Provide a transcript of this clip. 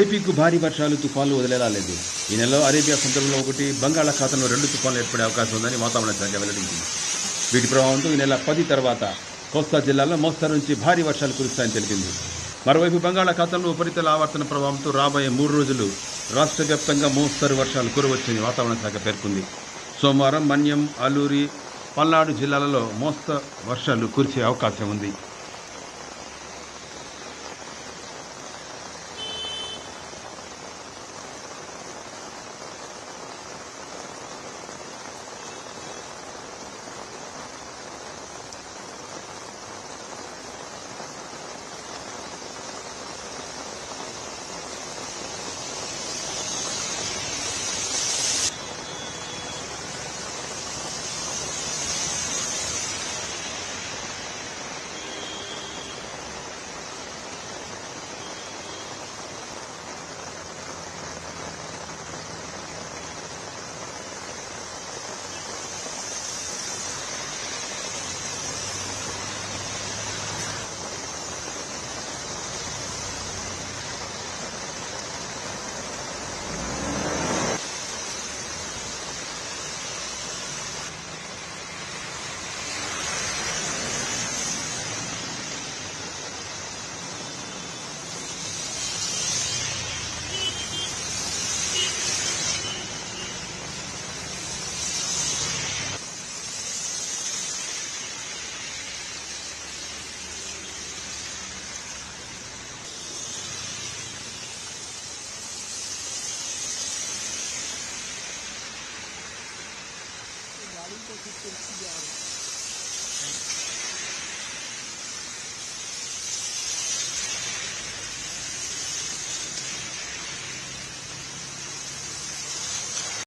ఏపీకు భారీ వర్షాలు తుఫాన్లు వదిలేలా లేదు. ఈ నెలలో అరేబియా సముద్రంలో ఒకటి బంగాళాఖాతంలో రెండు తుఫాన్లు ఏర్పడే అవకాశం ఉందని వాతావరణ శాఖ వెల్లడించింది. వీటి ప్రభావంతో ఈ నెల పది తర్వాత కోస్తా జిల్లాలో మోస్తరు నుంచి భారీ వర్షాలు కురుస్తాయని తెలిపింది. మరోవైపు బంగాళాఖాతంలో ఉపరితల ఆవర్తన ప్రభావంతో రాబోయే మూడు రోజులు రాష్ట్ర వ్యాప్తంగా మోస్తరు వర్షాలు కురవచ్చని వాతావరణ శాఖ పేర్కొంది. సోమవారం మన్యం అల్లూరి పల్నాడు జిల్లాలలో మోస్త వర్షాలు కురిసే అవకాశం ఉంది. tem que ser